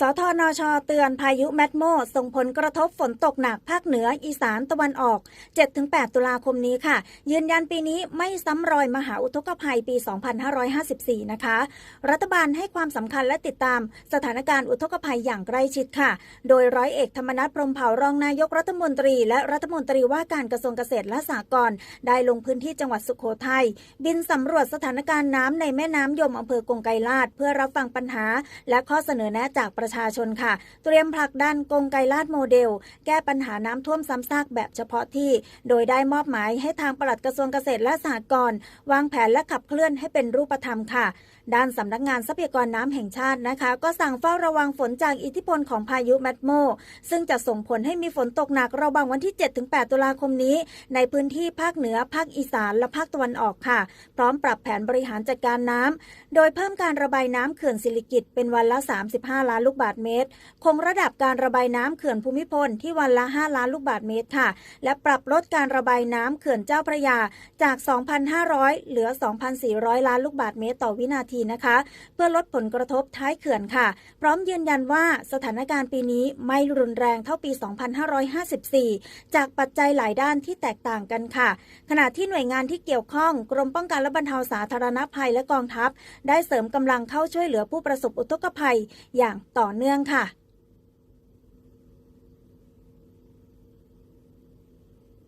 สทนช เตือนพายุแมทโมส่งผลกระทบฝนตกหนักภาคเหนืออีสานตะวันออก 7-8 ตุลาคมนี้ค่ะ ยืนยันปีนี้ไม่ซ้ำรอยมหาอุทกภัยปี 2554 นะคะ รัฐบาลให้ความสำคัญและติดตามสถานการณ์อุทกภัยอย่างใกล้ชิดค่ะ โดยร้อยเอกธรรมนัฐพรมเผ่ารองนายกรัฐมนตรี และรัฐมนตรีว่าการกระทรวงเกษตรและสหกรณ์ได้ลงพื้นที่จังหวัดสุโขทัยบินสำรวจสถานการณ์น้ำในแม่น้ำยมอำเภอกงไกรลาดเพื่อรับฟังปัญหา และข้อเสนอแนะจากประชาชนค่ะ เตรียมผลักดันกงไกลาดโมเดล แก้ปัญหาน้ำท่วมซ้ำซากแบบเฉพาะที่ โดยได้มอบหมายให้ทางปลัดกระทรวงเกษตรและสหกรณ์วางแผนและขับเคลื่อนให้เป็นรูปธรรมค่ะ ด้านสำนักงานทรัพยากรน้ำแห่งชาตินะคะ ก็สั่งเฝ้าระวังฝนจากอิทธิพลของพายุแมทโม ซึ่งจะส่งผลให้มีฝนตกหนักระหว่างวันที่ 7-8 ตุลาคมนี้ ในพื้นที่ภาคเหนือภาคอีสานและภาคตะวันออกค่ะ พร้อมปรับแผนบริหารจัดการน้ำโดยเพิ่มการระบายน้ำเขื่อนสิริกิตเป็นวันละ 35 ล้านลูกบาศเมตร คงระดับการระบายน้ำเขื่อนภูมิพลที่วันละ 5 ล้านลูกบาศเมตรค่ะ และปรับลดการระบายน้ำเขื่อนเจ้าพระยาจาก 2,500 เหลือ 2,400 ล้านลูกบาศเมตรต่อวินาทีนะคะ เพื่อลดผลกระทบท้ายเขื่อนค่ะ พร้อมยืนยันว่าสถานการณ์ปีนี้ไม่รุนแรงเท่าปี 2554 จากปัจจัยหลายด้านที่แตกต่างกันค่ะ ขณะที่หน่วยงานที่เกี่ยวข้องกรมป้องกันและบรรเทาสาธารณภัยและกองทัพ ได้เสริมกำลังเข้าช่วยเหลือผู้ประสบอุทกภัยอย่างต่อต่อเนื่องค่ะ